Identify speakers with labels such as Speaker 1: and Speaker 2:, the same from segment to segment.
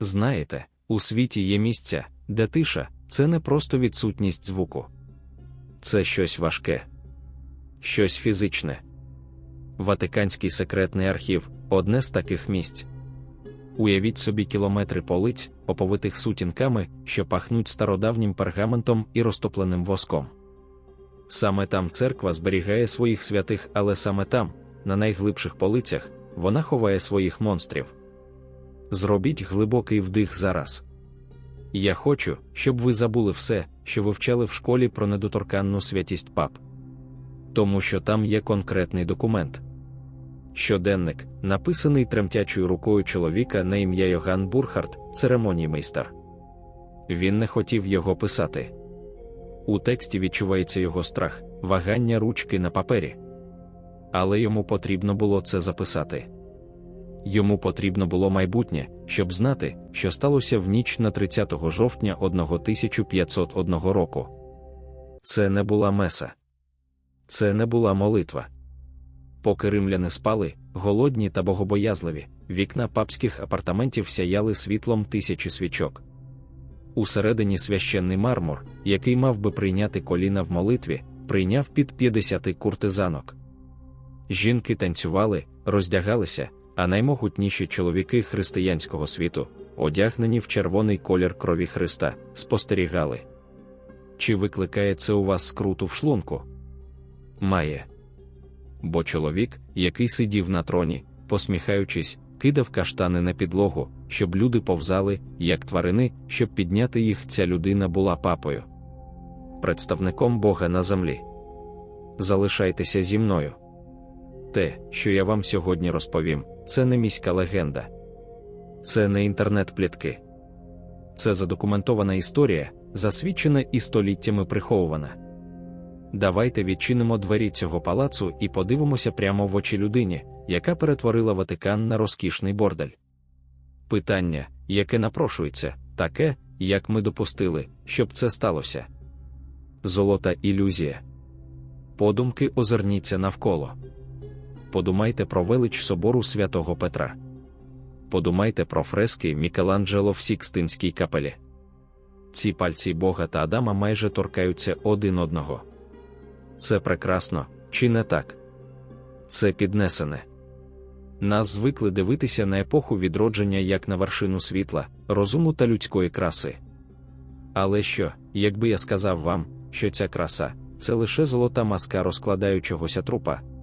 Speaker 1: Знаєте, у світі є місця, де тиша це не просто відсутність звуку. Це щось важке, щось фізичне. Ватиканський секретний архів одне з таких місць. Уявіть собі кілометри полиць, оповитих сутінками, що пахнуть стародавнім пергаментом і розтопленим воском. Саме там церква зберігає своїх святих, але саме там, на найглибших полицях, вона ховає своїх монстрів. Зробіть глибокий вдих зараз. Я хочу, щоб ви забули все, що ви вчали в школі про недоторканну святість пап. Тому що там є конкретний документ. Щоденник, написаний тремтячою рукою чоловіка на ім'я Йоган Бурхард, церемоніймейстер. Він не хотів його писати. У тексті відчувається його страх, вагання ручки на папері. Але йому потрібно було це записати. Йому потрібно було майбутнє, щоб знати, що сталося в ніч на 30 жовтня 1501 року. Це не була меса. Це не була молитва. Поки римляни спали, голодні та богобоязливі, вікна папських апартаментів сяяли світлом тисячі свічок. Усередині священний мармур, який мав би прийняти коліна в молитві, прийняв під 50 куртизанок. Жінки танцювали, роздягалися, а наймогутніші чоловіки християнського світу, одягнені в червоний колір крові Христа, спостерігали. Чи викликає це у вас скруту в шлунку? Має. Бо чоловік, який сидів на троні, посміхаючись, кидав каштани на підлогу, щоб люди повзали, як тварини, щоб підняти їх, ця людина була папою, представником Бога на землі. Залишайтеся зі мною. Те, що я вам сьогодні розповім, це не міська легенда, це не інтернет-плітки. Це задокументована історія, засвідчена і століттями приховувана. Давайте відчинимо двері цього палацу і подивимося прямо в очі людині, яка перетворила Ватикан на розкішний бордель. Питання, яке напрошується, таке, як ми допустили, щоб це сталося. Золота ілюзія. Подумки озирніться навколо. Подумайте про велич собору святого Петра. Подумайте про фрески Мікеланджело в Сікстинській капелі. Ці пальці Бога та Адама майже торкаються один одного. Це прекрасно, чи не так? Це піднесене. Нас звикли дивитися на епоху відродження як на вершину світла, розуму та людської краси. Але що, якби я сказав вам, що ця краса це лише золота маска розкладаючогося трупа?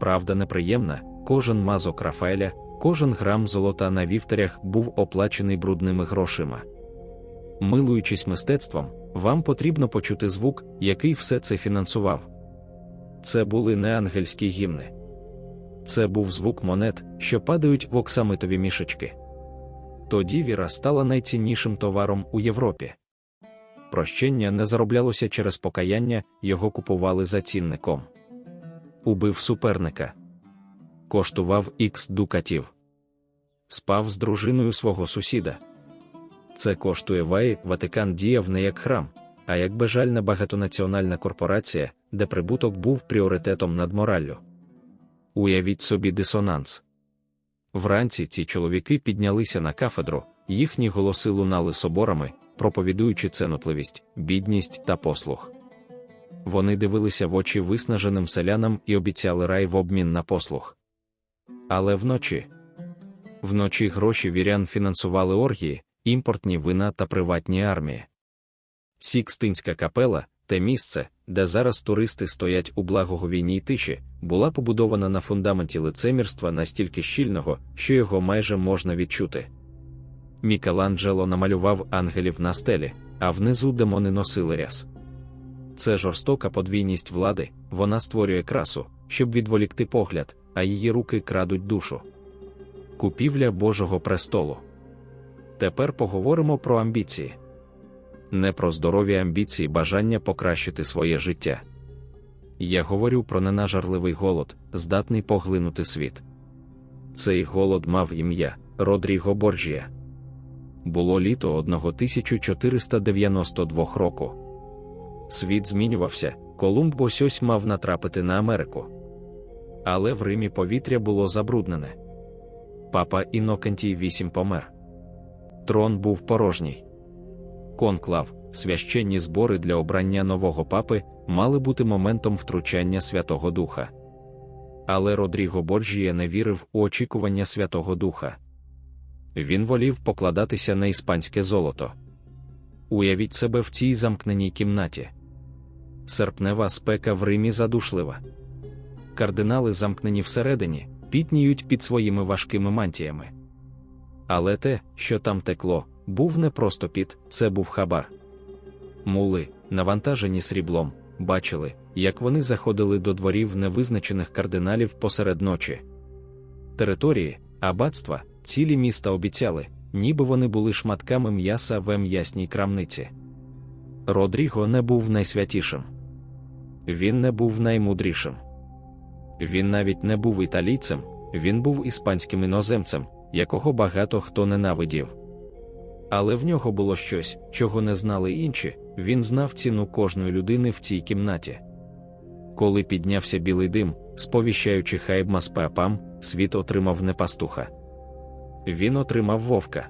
Speaker 1: Правда неприємна, кожен мазок Рафаеля, кожен грам золота на вівтарях був оплачений брудними грошима. Милуючись мистецтвом, вам потрібно почути звук, який все це фінансував. Це були не ангельські гімни. Це був звук монет, що падають в оксамитові мішечки. Тоді віра стала найціннішим товаром у Європі. Прощення не зароблялося через покаяння, його купували за цінником. Убив суперника, коштував ікс дукатів, спав з дружиною свого сусіда. Це коштує ваї, Ватикан діяв не як храм, а як бажальна багатонаціональна корпорація, де прибуток був пріоритетом над мораллю. Уявіть собі дисонанс. Вранці ці чоловіки піднялися на кафедру, їхні голоси лунали соборами, проповідуючи ценотливість, бідність та послух. Вони дивилися в очі виснаженим селянам і обіцяли рай в обмін на послух. Але вночі вночі гроші вірян фінансували оргії, імпортні вина та приватні армії. Сікстинська капела, те місце, де зараз туристи стоять у благоговійній тиші, була побудована на фундаменті лицемірства настільки щільного, що його майже можна відчути. Мікеланджело намалював ангелів на стелі, а внизу демони носили ряс. Це жорстока подвійність влади, вона створює красу, щоб відволікти погляд, а її руки крадуть душу. Купівля Божого престолу. Тепер поговоримо про амбіції. Не про здорові амбіції бажання покращити своє життя. Я говорю про ненажарливий голод, здатний поглинути світ. Цей голод мав ім'я Родріго Борджія. Було літо 1492 року. Світ змінювався, Колумб ось ось мав натрапити на Америку. Але в Римі повітря було забруднене. Папа Інокентій VIII помер. Трон був порожній. Конклав, священні збори для обрання нового папи мали бути моментом втручання Святого Духа. Але Родріго Борджія не вірив у очікування Святого Духа. Він волів покладатися на іспанське золото. Уявіть себе в цій замкненій кімнаті. Серпнева спека в Римі задушлива. Кардинали замкнені всередині, пітніють під своїми важкими мантіями. Але те, що там текло, був не просто піт, це був хабар. Мули, навантажені сріблом, бачили, як вони заходили до дворів невизначених кардиналів посеред ночі. Території, аббатства, цілі міста обіцяли, ніби вони були шматками м'яса в м'ясній крамниці. Родріго не був найсвятішим. Він не був наймудрішим. Він навіть не був італійцем, він був іспанським іноземцем, якого багато хто ненавидів. Але в нього було щось, чого не знали інші, він знав ціну кожної людини в цій кімнаті. Коли піднявся білий дим, сповіщаючи хайбма з папам, світ отримав не пастуха. Він отримав вовка.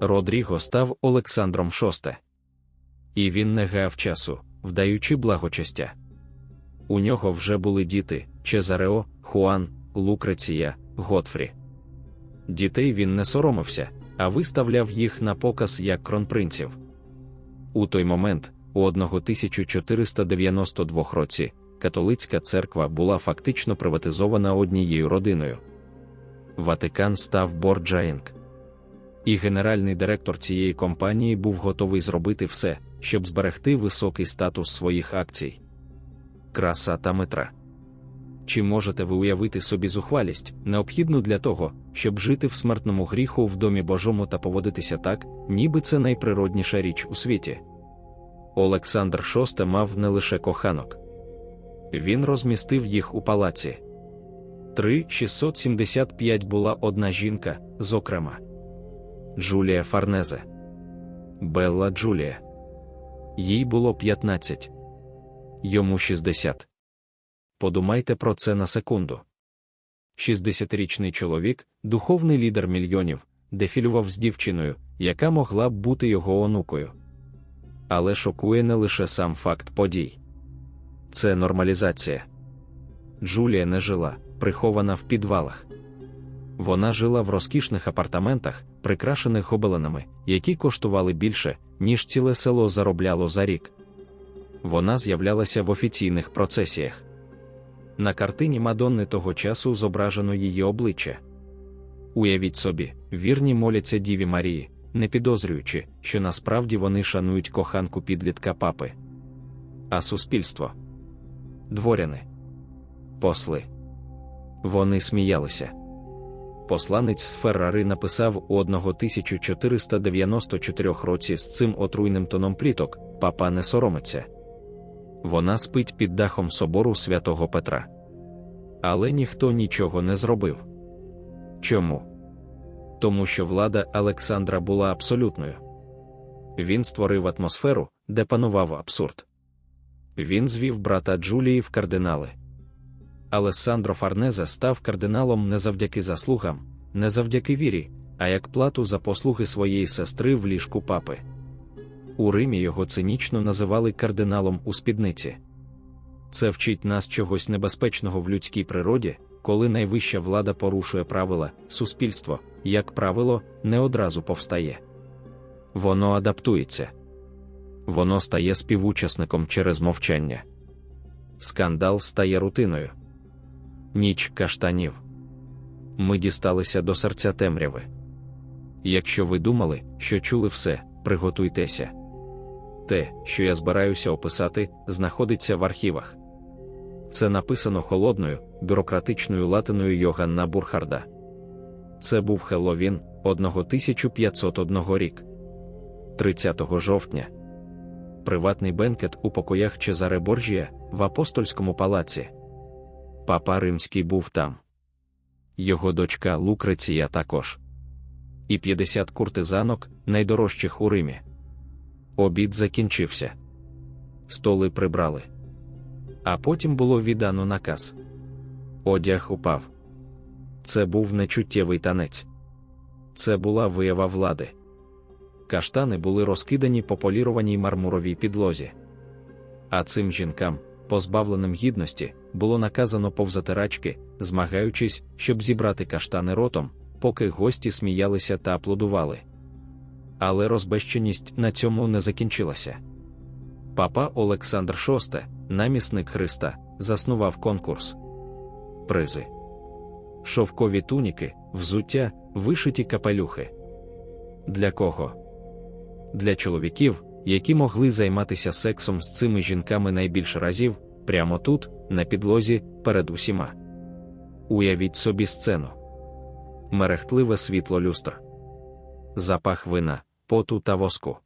Speaker 1: Родріго став Олександром VI. І він не гаяв часу, вдаючи благочестя. У нього вже були діти Чезарео, Хуан, Лукреція, Готфрі. Дітей він не соромився, а виставляв їх на показ як кронпринців. У той момент, у 1492 році, католицька церква була фактично приватизована однією родиною. Ватикан став Борджаїнг. І генеральний директор цієї компанії був готовий зробити все, щоб зберегти високий статус своїх акцій. Краса та метра. Чи можете ви уявити собі зухвалість, необхідну для того, щоб жити в смертному гріху в домі Божому та поводитися так, ніби це найприродніша річ у світі? Олександр VI мав не лише коханок. Він розмістив їх у палаці. 3,675 була одна жінка, зокрема Джулія Фарнезе. Белла Джулія. Їй було 15. Йому 60. Подумайте про це на секунду. 60-річний чоловік, духовний лідер мільйонів, дефілював з дівчиною, яка могла б бути його онукою. Але шокує не лише сам факт подій. Це нормалізація. Джулія не жила, прихована в підвалах. Вона жила в розкішних апартаментах, прикрашених гобеленами, які коштували більше, ніж ціле село заробляло за рік. Вона з'являлася в офіційних процесіях. На картині Мадонни того часу зображено її обличчя. Уявіть собі, вірні моляться Діві Марії, не підозрюючи, що насправді вони шанують коханку підлітка папи. А суспільство дворяни, посли. Вони сміялися. Посланець з Феррари написав у 1494 році з цим отруйним тоном пліток: Папа не соромиться. Вона спить під дахом собору святого Петра. Але ніхто нічого не зробив. Чому? Тому що влада Олександра була абсолютною. Він створив атмосферу, де панував абсурд. Він звів брата Джулії в кардинали. Алессандро Фарнезе став кардиналом не завдяки заслугам, не завдяки вірі, а як плату за послуги своєї сестри в ліжку папи. У Римі його цинічно називали кардиналом у спідниці. Це вчить нас чогось небезпечного в людській природі, коли найвища влада порушує правила, суспільство, як правило, не одразу повстає. Воно адаптується, воно стає співучасником через мовчання. Скандал стає рутиною. Ніч каштанів. Ми дісталися до серця темряви. Якщо ви думали, що чули все, приготуйтеся. Те, що я збираюся описати, знаходиться в архівах. Це написано холодною, бюрократичною латиною Йоганна Бурхарда. Це був Хелловін 1501 рік. 30 жовтня. Приватний бенкет у покоях Чезаре Боржія в апостольському палаці. Папа Римський був там. Його дочка Лукреція також. І 50 куртизанок, найдорожчих у Римі. Обід закінчився. Столи прибрали. А потім було віддано наказ. Одяг упав. Це був нечуттєвий танець. Це була виява влади. каштани були розкидані по полірованій мармуровій підлозі. А цим жінкам, позбавленим гідності, було наказано повзати рачки, змагаючись, щоб зібрати каштани ротом, поки гості сміялися та аплодували. Але розбещеність на цьому не закінчилася. Папа Олександр VI, намісник Христа, заснував конкурс. Призи. Шовкові туніки, взуття, вишиті капелюхи. Для кого? Для чоловіків, які могли займатися сексом з цими жінками найбільше разів, прямо тут, на підлозі, перед усіма. Уявіть собі сцену. Мерехтливе світло люстр, запах вина, поту та воску,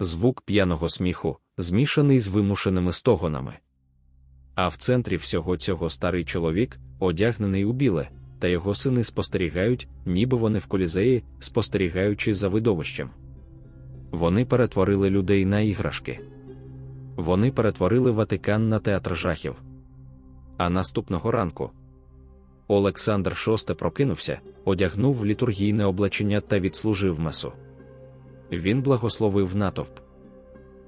Speaker 1: звук п'яного сміху, змішаний з вимушеними стогонами. А в центрі всього цього старий чоловік, одягнений у біле, та його сини спостерігають, ніби вони в колізеї, спостерігаючи за видовищем. Вони перетворили людей на іграшки. Вони перетворили Ватикан на театр жахів. А наступного ранку Олександр VI прокинувся, одягнув літургійне облачення та відслужив месу. Він благословив натовп.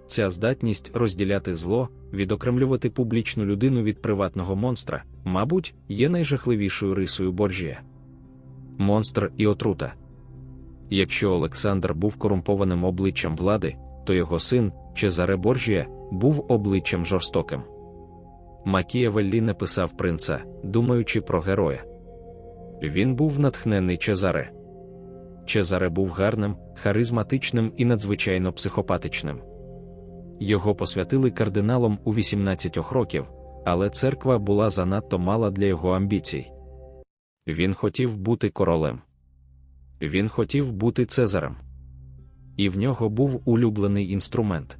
Speaker 1: Ця здатність розділяти зло, відокремлювати публічну людину від приватного монстра, мабуть, є найжахливішою рисою боржія. Монстр і отрута. Якщо Олександр був корумпованим обличчям влади, то його син, Чезаре Боржія, був обличчям жорстоким. Макіявеллі написав принца, думаючи про героя. Він був натхнений Чезаре. Чезаре був гарним, харизматичним і надзвичайно психопатичним. Його посвятили кардиналом у 18 років, але церква була занадто мала для його амбіцій. Він хотів бути королем. Він хотів бути Цезарем. І в нього був улюблений інструмент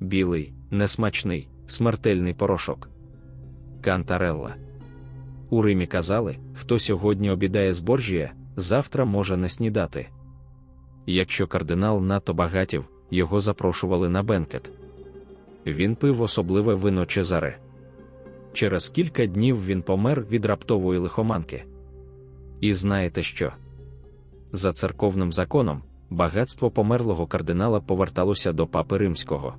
Speaker 1: білий, несмачний, смертельний порошок. Кантарелла. У Римі казали, хто сьогодні обідає зборжія, завтра може не снідати. Якщо кардинал надто багатів, його запрошували на бенкет. Він пив особливе вино Чезаре. Через кілька днів він помер від раптової лихоманки. І знаєте що? За церковним законом, багатство померлого кардинала поверталося до папи римського.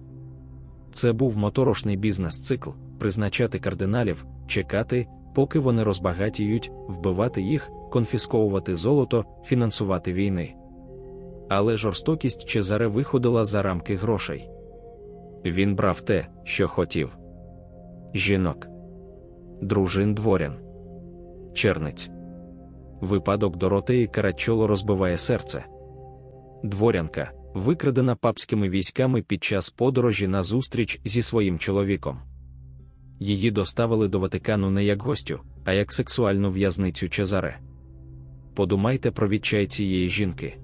Speaker 1: Це був моторошний бізнес-цикл призначати кардиналів, чекати, поки вони розбагатіють, вбивати їх, конфісковувати золото, фінансувати війни. Але жорстокість Чезаре виходила за рамки грошей. Він брав те, що хотів: жінок, дружин дворян, черниць. Випадок Доротеї Карачоло розбиває серце. Дворянка, викрадена папськими військами під час подорожі на зустріч зі своїм чоловіком. Її доставили до Ватикану не як гостю, а як сексуальну в'язницю Чезаре. Подумайте про відчай цієї жінки.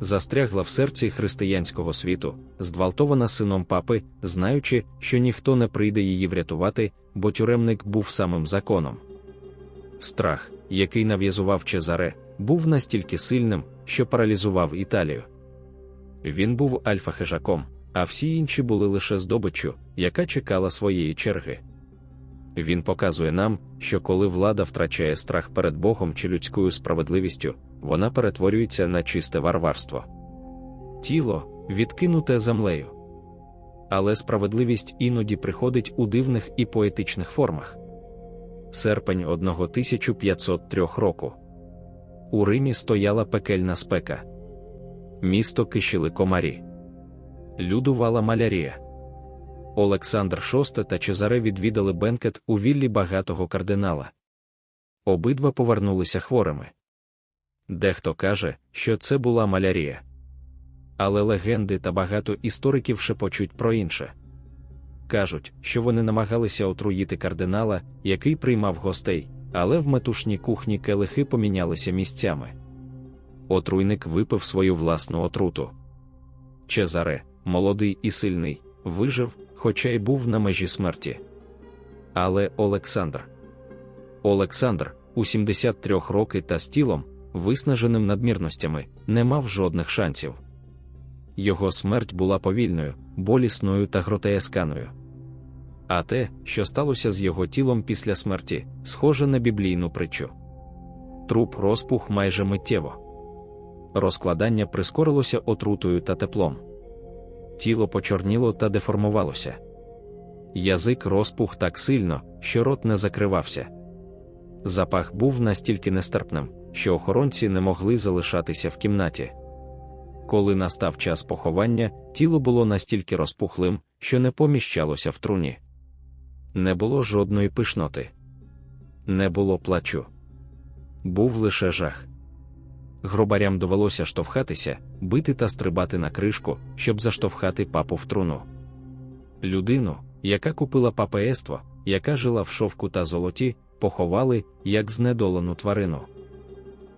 Speaker 1: Застрягла в серці християнського світу, зґвалтована сином папи, знаючи, що ніхто не прийде її врятувати, бо тюремник був самим законом. Страх, який нав'язував Чезаре, був настільки сильним, що паралізував Італію. Він був альфа-хижаком, а всі інші були лише здобиччю, яка чекала своєї черги. Він показує нам, що коли влада втрачає страх перед Богом чи людською справедливістю, вона перетворюється на чисте варварство. Тіло відкинуте землею. Але справедливість іноді приходить у дивних і поетичних формах. Серпень 1503 року. У Римі стояла пекельна спека. Місто кишили комарі. Людувала малярія. Олександр VI та Чезаре відвідали бенкет у віллі багатого кардинала. Обидва повернулися хворими. Дехто каже, що це була малярія. Але легенди та багато істориків шепочуть про інше. Кажуть, що вони намагалися отруїти кардинала, який приймав гостей, але в метушній кухні келихи помінялися місцями. Отруйник випив свою власну отруту. Чезаре, молодий і сильний, вижив, хоча й був на межі смерті. Але Олександр. Олександр, у 73 роки та з тілом, виснаженим надмірностями, не мав жодних шансів. Його смерть була повільною, болісною та гротеесканою. А те, що сталося з його тілом після смерті, схоже на біблійну притчу. Труп розпух майже миттєво. Розкладання прискорилося отрутою та теплом. Тіло почорніло та деформувалося. Язик розпух так сильно, що рот не закривався. Запах був настільки нестерпним, що охоронці не могли залишатися в кімнаті. Коли настав час поховання, тіло було настільки розпухлим, що не поміщалося в труні. Не було жодної пишноти, не було плачу. Був лише жах. Гробарям довелося штовхатися, бити та стрибати на кришку, щоб заштовхати папу в труну. Людину, яка купила папаєство, яка жила в шовку та золоті, поховали як знедолену тварину.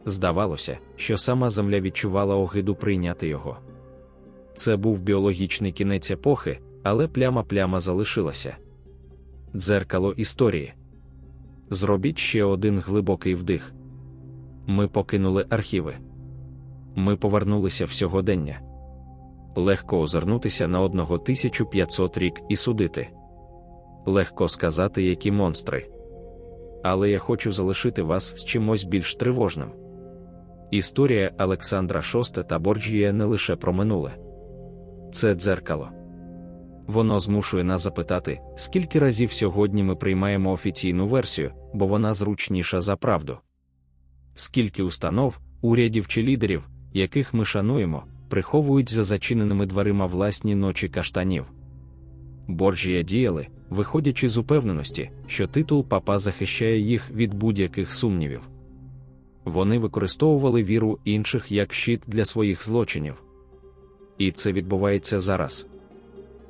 Speaker 1: Здавалося, що сама земля відчувала огиду прийняти його. Це був біологічний кінець епохи, але пляма-пляма залишилася. Дзеркало історії. Зробіть ще один глибокий вдих. Ми покинули архіви. Ми повернулися в сьогодення. Легко озирнутися на одного 1500 рік і судити. Легко сказати, які монстри. Але я хочу залишити вас з чимось більш тривожним. Історія Олександра VI та Борджія не лише про минуле. Це дзеркало. Воно змушує нас запитати, скільки разів сьогодні ми приймаємо офіційну версію, бо вона зручніша за правду. Скільки установ, урядів чи лідерів, яких ми шануємо, приховують за зачиненими дверима власні ночі каштанів. Борджія діяли, виходячи з упевненості, що титул папа захищає їх від будь-яких сумнівів. Вони використовували віру інших як щит для своїх злочинів. І це відбувається зараз.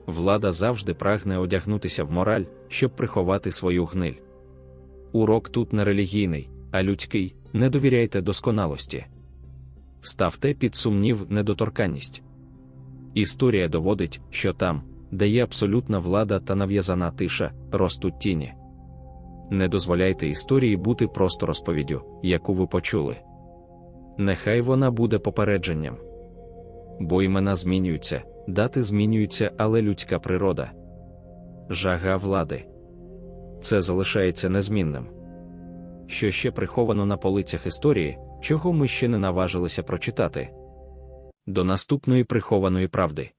Speaker 1: Влада завжди прагне одягнутися в мораль, щоб приховати свою гниль. Урок тут не релігійний, а людський не довіряйте досконалості. Ставте під сумнів недоторканність. Історія доводить, що там, де є абсолютна влада та нав'язана тиша, ростуть тіні. Не дозволяйте історії бути просто розповіддю, яку ви почули. Нехай вона буде попередженням. Бо імена змінюються, дати змінюються, але людська природа. Жага влади. Це залишається незмінним. Що ще приховано на полицях історії, чого ми ще не наважилися прочитати. До наступної прихованої правди.